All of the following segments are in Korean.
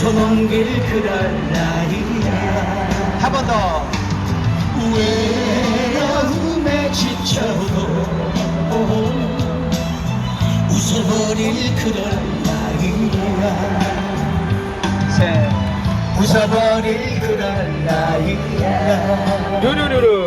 웃어먼 길 그럴 나이야 한 번 더. 외로움에 지쳐도 웃어버릴 그럴 나이야 셋. 웃어버릴 그럴 나이야 루루루루.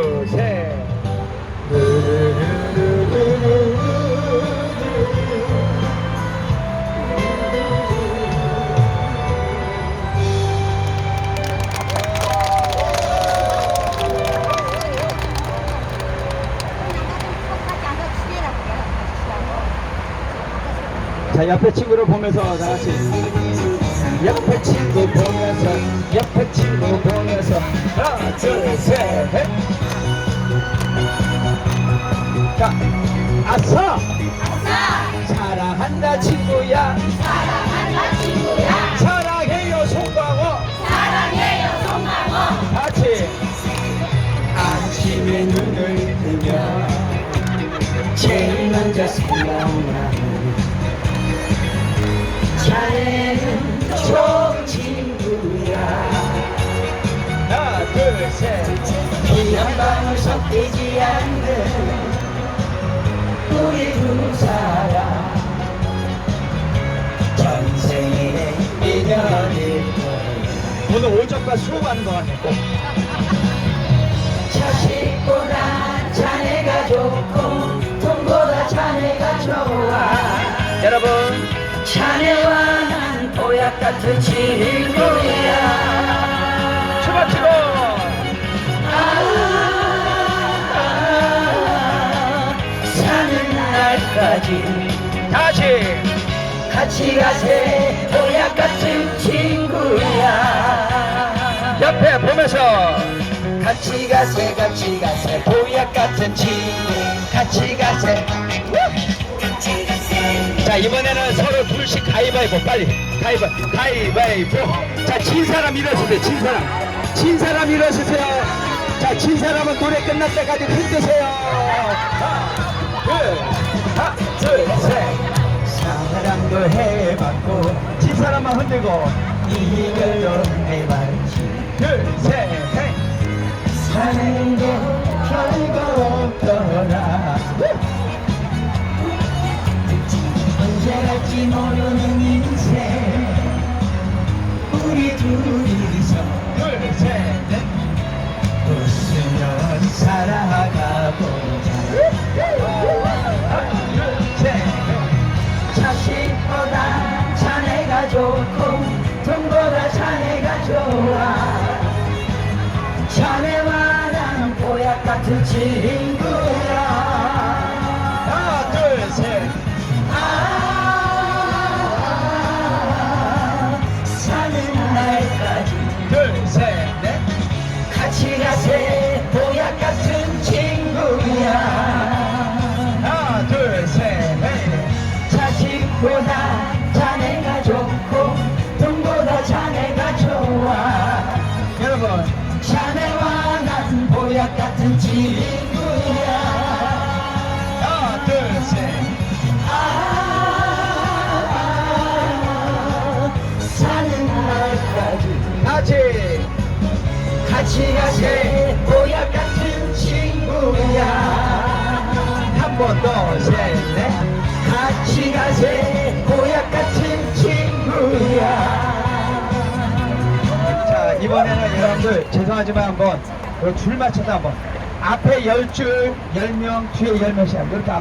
자, 옆에 친구를 보면서 다 같이. 옆에 친구 보면서, 옆에 친구 보면서. 하나, 둘, 셋, 넷. 자, 아싸! 섞이지 않는 우리 두 사람 전생의 인연일 거야 오늘 오전과 수업하는 것 꼭. 자식보다 자네가 좋고 돈보다 자네가 좋아 여러분, 자네와 난 보약 같은 친구야 추고. 날까지 다시. 같이 가세 보약 같은 친구야 옆에 보면서. 같이 가세 같이 가세 보약 같은 친구 같이 가세 자, 이번에는 서로 둘씩 가위바위보, 빨리. 가위바위보, 가위바위보. 자, 진 사람 일어서세요, 진 사람. 진 사람 일어서세요. 자, 진 사람은 노래 끝날 때까지 흔드세요. 하나, 둘, 하나, 둘, 셋. 사랑도 해봤고, 진 사람만 흔들고. 이별도 해봤지 둘, 셋, 넷. 사는 게 별거 좋고 돈보다 자네가 좋아. 자네와 난 보약 같은 친구 같이. 가세 보약 같은 친구야 한 번 더, 셋, 넷. 같이 가세 보약 같은 친구야 자, 이번에는 여러분들, 죄송하지만 한 번, 그줄 맞춰서 한 번. 앞에 열 줄, 열 명, 뒤에 열 명씩 이렇게 한번